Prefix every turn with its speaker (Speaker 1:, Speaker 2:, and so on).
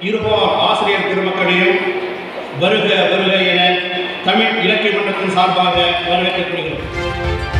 Speaker 1: இருபால் ஆசிரியர் பெருமக்களையும் வருக வருக என தமிழ் இலக்கிய மன்றத்தின் சார்பாக வரவேற்றுக் கொள்கிறோம்